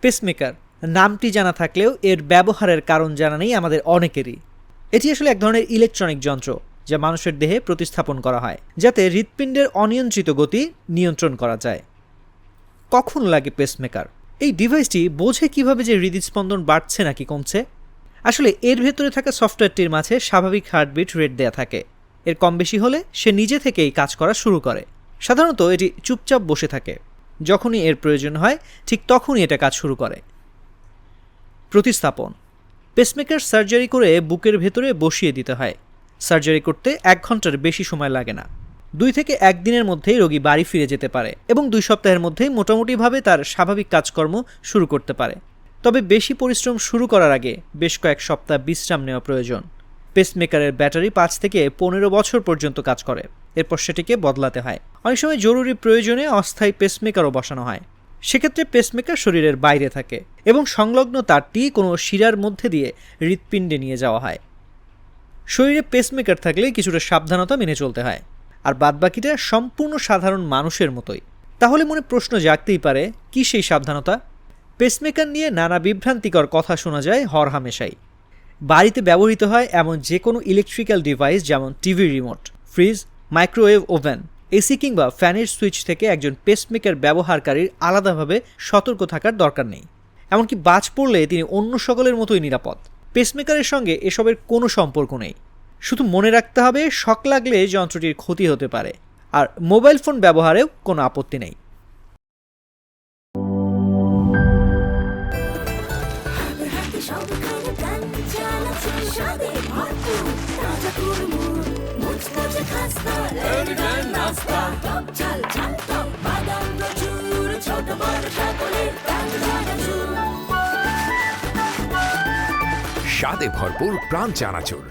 Pacemaker নামটি জানা থাকলেও এর ব্যবহারের কারণ জানা নেই আমাদের অনেকেরই। এটি আসলে এক ধরনের ইলেকট্রনিক যন্ত্র, যা মানুষের দেহে প্রতিস্থাপন করা হয়, যাতে হৃৎপিণ্ডের অনিয়ন্ত্রিত গতি নিয়ন্ত্রণ করা যায়। কখন লাগে পেসমেকার এই ডিভাইসটি বোঝে কীভাবে যে হৃদস্পন্দন বাড়ছে নাকি কমছে? আসলে এর ভেতরে থাকা সফটওয়্যারটির মাঝে স্বাভাবিক হার্টবিট রেট দেয়া থাকে। এর কম বেশি হলে সে নিজে থেকেই কাজ করা শুরু করে। সাধারণত এটি চুপচাপ বসে থাকে। যখনই এর প্রয়োজন হয়, ঠিক তখনই এটা কাজ শুরু করে। প্রতিস্থাপন। পেসমেকার সার্জারি করে বুকের ভেতরে বসিয়ে দিতে হয়। সার্জারি করতে এক ঘণ্টার বেশি সময় লাগে না। দুই থেকে একদিনের মধ্যেই রোগী বাড়ি ফিরে যেতে পারে এবং দুই সপ্তাহের মধ্যেই মোটামুটিভাবে তার স্বাভাবিক কাজকর্ম শুরু করতে পারে। তবে বেশি পরিশ্রম শুরু করার আগে বেশ কয়েক সপ্তাহ বিশ্রাম নেওয়া প্রয়োজন। পেসমেকারের ব্যাটারি পাঁচ থেকে পনেরো বছর পর্যন্ত কাজ করে। এরপর সেটিকে বদলাতে হয়। অনেক সময় জরুরি প্রয়োজনে অস্থায়ী পেসমেকারও বসানো হয়। সেক্ষেত্রে পেসমেকার শরীরের বাইরে থাকে এবং সংলগ্ন তারটি কোনো শিরার মধ্যে দিয়ে হৃৎপিণ্ডে নিয়ে যাওয়া হয়। শরীরে পেসমেকার থাকলে কিছুটা সাবধানতা মেনে চলতে হয়। আর বাদবাকিটা সম্পূর্ণ সাধারণ মানুষের মতোই। তাহলে মনে প্রশ্ন জাগতেই পারে, কি সেই সাবধানতা? পেসমেকার নিয়ে নানা বিভ্রান্তিকর কথা শোনা যায় হরহামেশাই বাড়িতে ব্যবহৃত হয় এমন যে কোনো ইলেকট্রিক্যাল ডিভাইস যেমন TV remote fridge microwave oven, AC কিংবা ফ্যানের সুইচ থেকে একজন পেসমেকার ব্যবহারকারীর আলাদাভাবে সতর্ক থাকার দরকার নেই। এমনকি বাজ পড়লে তিনি অন্য সকলের মতোই নিরাপদ। পেসমেকারের সঙ্গে এসবের কোনো সম্পর্ক নেই। শুধু মনে রাখতে হবে, শক লাগলে যন্ত্রটির ক্ষতি হতে পারে, আর মোবাইল ফোন ব্যবহারেও কোনো আপত্তি নেই। স্বাদে ভরপুর প্রাণ চানাচুর